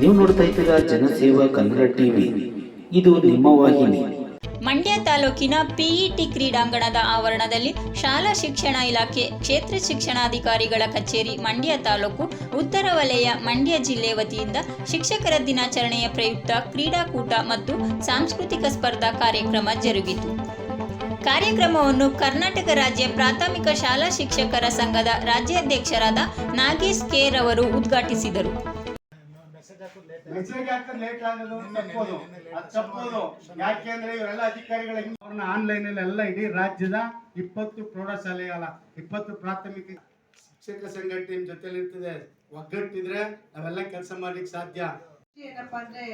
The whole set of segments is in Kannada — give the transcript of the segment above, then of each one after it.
ನೀವು ನೋಡ್ತಾ ಇದ್ದೀರಾ ಜನಸೇವಾ ಕನ್ನಡ ಟಿವಿ. ಇದು ನಿಮ್ಮ ವಾಹಿನಿ. ಮಂಡ್ಯ ತಾಲೂಕಿನ ಪಿಇಟಿ ಕ್ರೀಡಾಂಗಣದ ಆವರಣದಲ್ಲಿ ಶಾಲಾ ಶಿಕ್ಷಣ ಇಲಾಖೆ ಕ್ಷೇತ್ರ ಶಿಕ್ಷಣಾಧಿಕಾರಿಗಳ ಕಚೇರಿ ಮಂಡ್ಯ ತಾಲೂಕು ಉತ್ತರ ವಲಯ ಮಂಡ್ಯ ಜಿಲ್ಲೆ ವತಿಯಿಂದ ಶಿಕ್ಷಕರ ದಿನಾಚರಣೆಯ ಪ್ರಯುಕ್ತ ಕ್ರೀಡಾಕೂಟ ಮತ್ತು ಸಾಂಸ್ಕೃತಿಕ ಸ್ಪರ್ಧಾ ಕಾರ್ಯಕ್ರಮ ಜರುಗಿತು. ಕಾರ್ಯಕ್ರಮವನ್ನು ಕರ್ನಾಟಕ ರಾಜ್ಯ ಪ್ರಾಥಮಿಕ ಶಾಲಾ ಶಿಕ್ಷಕರ ಸಂಘದ ರಾಜ್ಯಾಧ್ಯಕ್ಷರಾದ ನಾಗೇಶ್ ಕೇರ್ ಅವರು ಉದ್ಘಾಟಿಸಿದರು. ಮೆಸೇಜ್ ಹಾಕೋದು ಲೇಟ್ ಆಗೋದು ತಪ್ಪೋದು. ಅದು ತಪ್ಪೋದು. ಯಾಕೆಂದ್ರೆ ಇವರೆಲ್ಲ ಅಧಿಕಾರಿಗಳ ಹಿಂದೆ ಅವ್ರನ್ನ ಆನ್ಲೈನ್ ಅಲ್ಲಿ ಎಲ್ಲ ಇಡೀ ರಾಜ್ಯದ ಇಪ್ಪತ್ತು ಪ್ರೌಢಶಾಲೆಗಳ ಇಪ್ಪತ್ತು ಪ್ರಾಥಮಿಕ ಶಿಕ್ಷಕ ಸಂಘಟನೆ ಜೊತೆಲಿ ಇರ್ತದೆ. ಒಗ್ಗಟ್ಟಿದ್ರೆ ನಾವೆಲ್ಲ ಕೆಲಸ ಮಾಡ್ಲಿಕ್ಕೆ ಸಾಧ್ಯ. ಏನಪ್ಪಾ ಅಂದ್ರೆ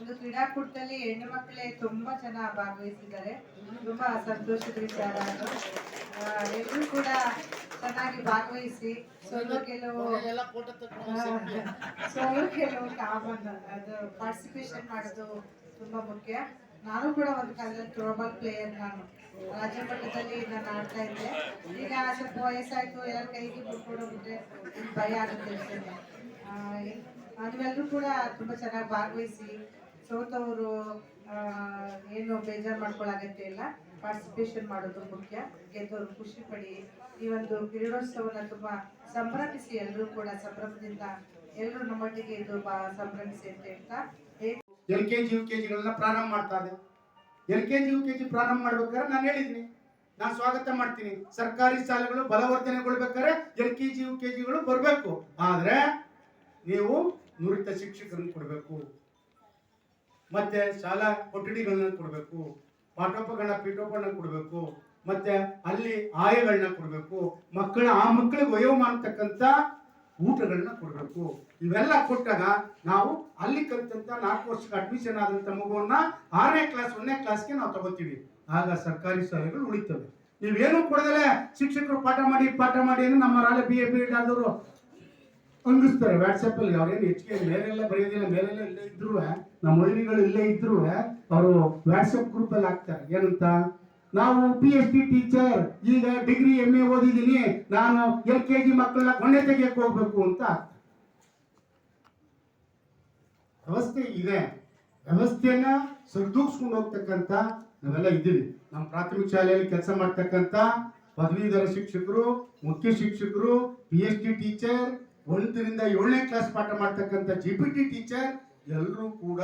ಒಂದು ಕ್ರೀಡಾಕೂಟದಲ್ಲಿ ಹೆಣ್ಣು ಮಕ್ಕಳೇ ತುಂಬಾ ಜನ ಭಾಗವಹಿಸಿದ್ದಾರೆ. ತುಂಬಾ ಸಂತೋಷದ ವಿಚಾರ ಅದು. ಆ, ಕೂಡ ಚೆನ್ನಾಗಿ ಭಾಗವಹಿಸಿ ಸೋಲು ಗೆಲುವು ಆ, ಸೋಲು ಗೆಲುವು ಕಾಮನ್ ಅದು ಪಾರ್ಟಿಸಿಪೇಷನ್ ಮಾಡೋದು ತುಂಬಾ ಮುಖ್ಯ. ನಾನು ಕೂಡ ಒಂದು ಕಾಲದಲ್ಲಿ ಥ್ರೋಬಾಲ್ ಪ್ಲೇಯರ್ ನಾನು. ರಾಜ್ಯ ಮಟ್ಟದಲ್ಲಿ ನಾನು ಆಡ್ತಾ ಇದ್ದೆ. ಈಗ ಸ್ವಲ್ಪ ವಯಸ್ಸಾಯ್ತು ಎಲ್ಲ ಕೈಗೆ ಬಿಟ್ಕೊಡೋಗ್ಬಿಟ್ರೆ ಭಯ ಆಗುತ್ತೆ ನೀವೆಲ್ಲರೂ ಕೂಡ ತುಂಬಾ ಚೆನ್ನಾಗಿ ಭಾಗವಹಿಸಿ ಸೋತವರು ಏನು ಬೇಜಾರು ಮಾಡ್ಕೊಳ್ಳೋ ಇಲ್ಲ. ಪಾರ್ಟಿಸಿಪೇಷನ್ ಮಾಡೋದು ಮುಖ್ಯ. ಗೆದ್ದವರು ಖುಷಿ ಪಡಿ ಈ ಒಂದು ಕ್ರೀಡೋತ್ಸವನ ತುಂಬಾ ಸಂಭ್ರಮಿಸಿ ಎಲ್ಲರೂ ಕೂಡ ಸಂಭ್ರಮದಿಂದ ಎಲ್ಲರೂ ನಮ್ಮೊಟ್ಟಿಗೆ ಇದು ಸಂಭ್ರಮಿಸಿ ಅಂತ ಹೇಳ್ತಾ L K G, U K ಜಿಗಳನ್ನ ಪ್ರಾರಂಭ ಮಾಡ್ತಾ ಇದೆ L K G, U K G ಪ್ರಾರಂಭ ಮಾಡ್ಬೇಕಾದ್ರೆ ನಾನು ಹೇಳಿದ್ದೀನಿ. ನಾನು ಸ್ವಾಗತ ಮಾಡ್ತೀನಿ. ಸರ್ಕಾರಿ ಶಾಲೆಗಳು ಬಲವರ್ಧನೆಗೊಳ್ಬೇಕಾದ್ರೆ L K G, U K ಜಿಗಳು ಬರಬೇಕು. ಆದ್ರೆ ನೀವು ನುರಿತ ಶಿಕ್ಷಕರನ್ನು ಕೊಡಬೇಕು. ಮತ್ತೆ ಶಾಲಾ ಕೊಠಡಿಗಳನ್ನ ಕೊಡಬೇಕು, ಪಾಠೋಪಕರಣ, ಪೀಠೋಪಕರಣ ಕೊಡಬೇಕು, ಮತ್ತೆ ಅಲ್ಲಿ ಆಯಗಳನ್ನ ಕೊಡಬೇಕು, ಮಕ್ಕಳ, ಆ ಮಕ್ಕಳಿಗೆ ವಯೋಮಾನತಕ್ಕಂಥ ಊಟಗಳನ್ನ ಕೊಡಬೇಕು. ಇವೆಲ್ಲ ಕೊಟ್ಟಾಗ ನಾವು ಅಲ್ಲಿ ಕಲಿತಂತ ನಾಲ್ಕು ವರ್ಷಕ್ಕೆ ಅಡ್ಮಿಷನ್ ಆದಂತ ಮಗುವನ್ನ ಆರನೇ ಕ್ಲಾಸ್ ಒಂದನೇ ಕ್ಲಾಸ್ಗೆ ನಾವು ತಗೋತೀವಿ ಆಗ ಸರ್ಕಾರಿ ಶಾಲೆಗಳು ಉಳಿತವೆ. ನೀವೇನು ಕೊಡದಲೆ ಶಿಕ್ಷಕರು ಪಾಠ ಮಾಡಿ ಪಾಠ ಮಾಡಿ ಅಂದ್ರೆ ನಮ್ಮ ರಾಲೆ ಬಿ ಎ ಬಿ ಎಡ್ ಆದವರು ಅಂಗಿಸ್ತಾರೆ ವಾಟ್ಸಪ್ ಅಲ್ಲಿ. ಅವ್ರೇನು ಹೆಚ್ಚಿಗೆ ಮೇಲೆಲ್ಲ ಬರೆಯೋದಿಲ್ಲ, ಮೇಲೆಲ್ಲ ಇಲ್ಲೇ ಇದ್ರು ನಮ್ಮ ಹಳ್ಳಿಗಳು ಇಲ್ಲೇ ಇದ್ರು ಅವರು ವಾಟ್ಸಪ್ ಗ್ರೂಪ್ ಅಲ್ಲಿ ಹಾಕ್ತಾರೆ. ಏನಂತ, ನಾವು ಪಿ ಎಚ್ ಡಿ ಟೀಚರ್ ಈಗ ಡಿಗ್ರಿ ಎಂ ಎ ಓದಿದ್ದೀನಿ. ನಾನು ಎಲ್ ಕೆ ಜಿ ಮಕ್ಕಳನ್ನ ಮೊನ್ನೆ ತೆಗಿಯಕ್ಕೆ ಹೋಗ್ಬೇಕು ಅಂತ. ವ್ಯವಸ್ಥೆ ಇದೆ. ವ್ಯವಸ್ಥೆಯನ್ನ ಸರಿದೂಗಿಸ್ಕೊಂಡು ಹೋಗ್ತಕ್ಕಂಥ ನಾವೆಲ್ಲ ಇದ್ದೀವಿ. ನಮ್ಮ ಪ್ರಾಥಮಿಕ ಶಾಲೆಯಲ್ಲಿ ಕೆಲಸ ಮಾಡ್ತಕ್ಕಂಥ ಪದವೀಧರ ಶಿಕ್ಷಕರು, ಮುಖ್ಯ ಶಿಕ್ಷಕರು ಪಿ ಎಚ್ ಡಿ ಟೀಚರ್ ಒಂದರಿಂದ ಏಳನೇ ಕ್ಲಾಸ್ ಪಾಠ ಮಾಡ್ತಕ್ಕಂಥ ಜಿ ಪಿ ಟಿ ಟೀಚರ್ ಎಲ್ಲರೂ ಕೂಡ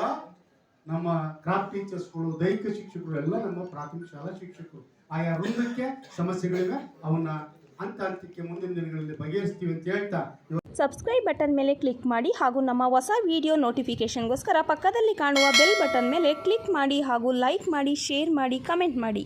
ನಮ್ಮ ಕ್ರಾಫ್ಟ್ ಟೀಚರ್ಸ್ಗಳು ದೈಹಿಕ ಶಿಕ್ಷಕರು ಎಲ್ಲ ನಮ್ಮ ಪ್ರಾಥಮಿಕ ಶಾಲಾ ಶಿಕ್ಷಕರು. ಆಯಾ ವೃಂದಕ್ಕೆ ಸಮಸ್ಯೆಗಳಿವೆ, ಅವನ್ನ ಹಂತ ಹಂತಕ್ಕೆ ಮುಂದಿನ ದಿನಗಳಲ್ಲಿ ಬಗೆಹರಿಸ್ತೀವಿ ಅಂತ ಹೇಳ್ತಾ ಸಬ್ಸ್ಕ್ರೈಬ್ ಬಟನ್ ಮೇಲೆ ಕ್ಲಿಕ್ ಮಾಡಿ ಹಾಗೂ ನಮ್ಮ ಹೊಸ ವಿಡಿಯೋ ನೋಟಿಫಿಕೇಶನ್ಗೋಸ್ಕರ ಪಕ್ಕದಲ್ಲಿ ಕಾಣುವ ಬೆಲ್ ಬಟನ್ ಮೇಲೆ ಕ್ಲಿಕ್ ಮಾಡಿ ಹಾಗೂ ಲೈಕ್ ಮಾಡಿ ಶೇರ್ ಮಾಡಿ ಕಮೆಂಟ್ ಮಾಡಿ.